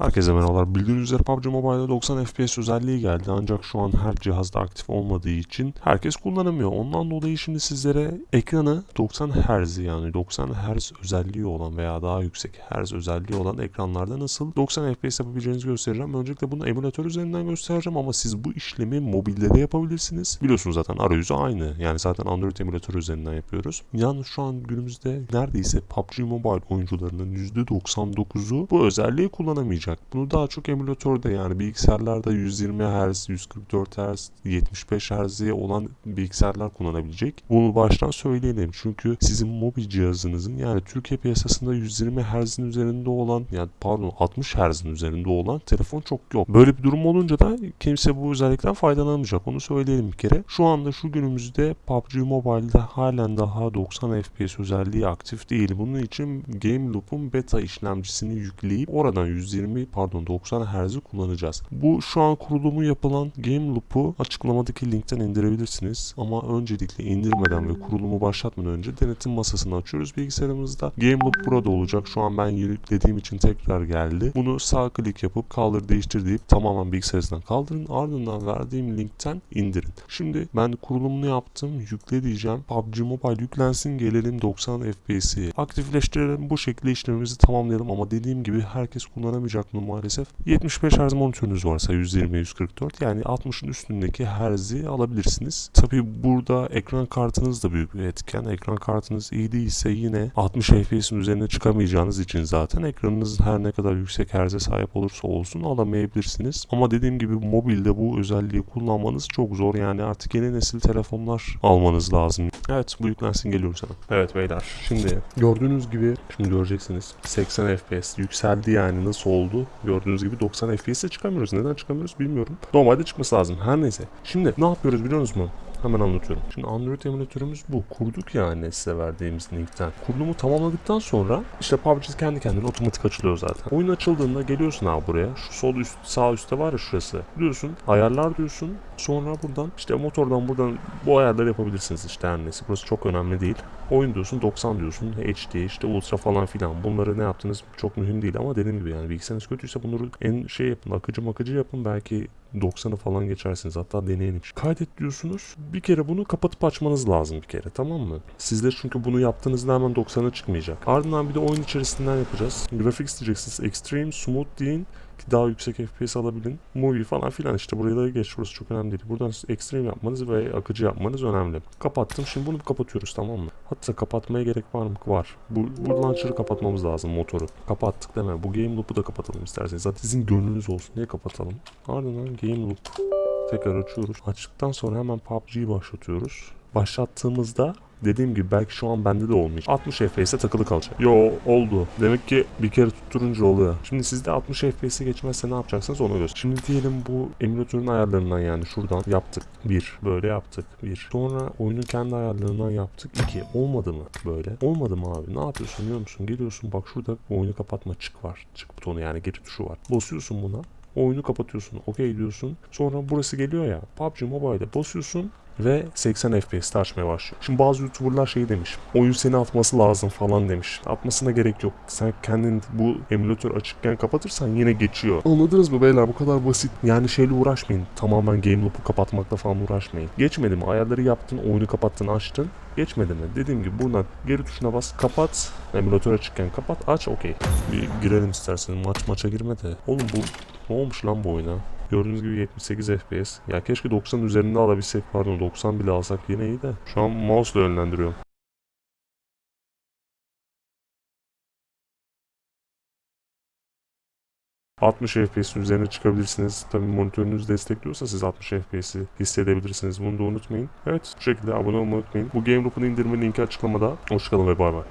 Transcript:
Herkese merhabalar. Bildiğiniz üzere PUBG Mobile'da 90 FPS özelliği geldi ancak şu an her cihazda aktif olmadığı için herkes kullanamıyor. Ondan dolayı şimdi sizlere ekranı 90 Hz yani 90 Hz özelliği olan veya daha yüksek Hz özelliği olan ekranlarda nasıl 90 FPS yapabileceğinizi göstereceğim. Öncelikle bunu emülatör üzerinden göstereceğim ama siz bu işlemi mobilde de yapabilirsiniz. Biliyorsunuz zaten arayüzü aynı. Yani zaten Android emülatörü üzerinden yapıyoruz. Yalnız şu an günümüzde neredeyse PUBG Mobile oyuncularının %99'u bu özelliği kullanamayacak. Bunu daha çok emülatörde yani bilgisayarlarda 120 Hz, 144 Hz, 75 Hz'ye olan bilgisayarlar kullanabilecek. Bunu baştan söyleyelim. Çünkü sizin mobil cihazınızın yani Türkiye piyasasında 120 Hz'in üzerinde olan yani pardon 60 Hz'in üzerinde olan telefon çok yok. Böyle bir durum olunca da kimse bu özellikten faydalanamayacak. Onu söyleyelim bir kere. Şu anda şu günümüzde PUBG Mobile'de halen daha 90 FPS özelliği aktif değil. Bunun için Game Loop'un beta işlemcisini yükleyip oradan 120 pardon 90 Hz'i kullanacağız. Bu şu an kurulumu yapılan Game Loop'u açıklamadaki linkten indirebilirsiniz. Ama öncelikle indirmeden ve kurulumu başlatmadan önce denetim masasını açıyoruz bilgisayarımızda. Game Loop burada olacak. Şu an ben yüklediğim için tekrar geldi. Bunu sağ klik yapıp kaldır değiştir deyip tamamen bilgisayarınızdan kaldırın. Ardından verdiğim linkten indirin. Şimdi ben kurulumunu yaptım. Yükle diyeceğim. PUBG Mobile yüklensin gelelim 90 FPS'i. Aktifleştirelim. Bu şekilde işlemimizi tamamlayalım ama dediğim gibi herkes kullanamayacak bunu maalesef. 75 Hz monitörünüz varsa 120-144 yani 60'ın üstündeki Hz'i alabilirsiniz. Tabi burada ekran kartınız da büyük bir etken. Ekran kartınız iyi değilse yine 60 FPS'in üzerine çıkamayacağınız için zaten ekranınız her ne kadar yüksek Hz'e sahip olursa olsun alamayabilirsiniz. Ama dediğim gibi mobilde bu özelliği kullanmanız çok zor. Yani artık yeni nesil telefonlar almanız lazım. Evet bu yüklensin geliyorum sana. Evet beyler şimdi gördüğünüz gibi şimdi göreceksiniz 80 FPS yükseldi yani nasıl oldu? Gördüğünüz gibi 90 FPS'e çıkamıyoruz. Neden çıkamıyoruz bilmiyorum. Normalde çıkması lazım. Her neyse. Şimdi ne yapıyoruz biliyor musunuz? Hemen anlatıyorum. Şimdi Android emülatörümüz bu. Kurduk yani size verdiğimiz linkten. Kurulumu tamamladıktan sonra işte PUBG kendi kendine otomatik açılıyor zaten. Oyun açıldığında geliyorsun abi buraya. Şu sol üst sağ üstte var ya şurası. Diyorsun ayarlar diyorsun. Sonra buradan işte motordan buradan bu ayarları yapabilirsiniz işte her neyse. Burası çok önemli değil. Oyun diyorsun 90 diyorsun HD işte ultra falan filan. Bunları ne yaptınız çok mühim değil ama dediğim gibi yani bilgisayarınız kötüyse bunları en şey yapın akıcı makıcı yapın belki 90'ı falan geçersiniz. Hatta deneyin hiç. Kaydet diyorsunuz. Bir kere bunu kapatıp açmanız lazım bir kere tamam mı? Sizler çünkü bunu yaptığınızda hemen 90'a çıkmayacak. Ardından bir de oyun içerisinden yapacağız. Graphics diyeceksiniz. Extreme, Smooth deyin daha yüksek FPS alabilin. Movie falan filan işte buraya da geç. Burası çok önemli değil. Buradan extreme yapmanız ve akıcı yapmanız önemli. Kapattım. Şimdi bunu kapatıyoruz tamam mı? Hatta kapatmaya gerek var mı? Var. Bu, bu launcher'ı kapatmamız lazım motoru. Kapattık deme. Bu game loop'u da kapatalım isterseniz. Zaten sizin gönlünüz olsun diye kapatalım. Ardından game loop tekrar açıyoruz. Açtıktan sonra hemen PUBG'yi başlatıyoruz. Başlattığımızda Dediğim gibi belki şu an bende de olmayacak. 60 FPS'e takılı kalacak. Yo oldu. Demek ki bir kere tutturunca oluyor. Şimdi sizde 60 FPS'e geçmezse ne yapacaksınız onu göster. Şimdi diyelim bu emülatörün ayarlarından yani şuradan yaptık. Bir. Böyle yaptık. Bir. Sonra oyunun kendi ayarlarından yaptık. İki. Olmadı mı böyle? Olmadı mı abi? Ne yapıyorsun biliyor musun? Geliyorsun bak şurada oyunu kapatma çık var. Çık butonu yani geri tuşu var. Basıyorsun buna. Oyunu kapatıyorsun. Okey diyorsun. Sonra burası geliyor ya. PUBG Mobile'de basıyorsun ve 80 FPS'te açmaya başlıyor. Şimdi bazı YouTuber'lar şey demiş. Oyun seni atması lazım falan demiş. Atmasına gerek yok. Sen kendin bu emülatör açıkken kapatırsan yine geçiyor. Anladınız mı beyler? Bu kadar basit. Yani şeyle uğraşmayın. Tamamen game loop'u kapatmakla falan uğraşmayın. Geçmedi mi? Ayarları yaptın, oyunu kapattın, açtın. Geçmedi mi? Dediğim gibi buradan geri tuşuna bas, kapat. Emülatör açıkken kapat, aç, okey. Bir girelim istersen. Maç maça girme de. Oğlum bu ne olmuş lan bu oyuna? Gördüğünüz gibi 78 FPS. Ya keşke 90 üzerinde alabilsek pardon 90 bile alsak yine iyi de. Şu an mouse'la yönlendiriyorum. ...60 FPS'in üzerine çıkabilirsiniz. Tabii monitörünüz destekliyorsa siz 60 FPS'i hissedebilirsiniz. Bunu da unutmayın. Evet bu şekilde abone olmayı unutmayın. Bu Game Loop'un indirme linki açıklamada. Hoşçakalın ve bay bay.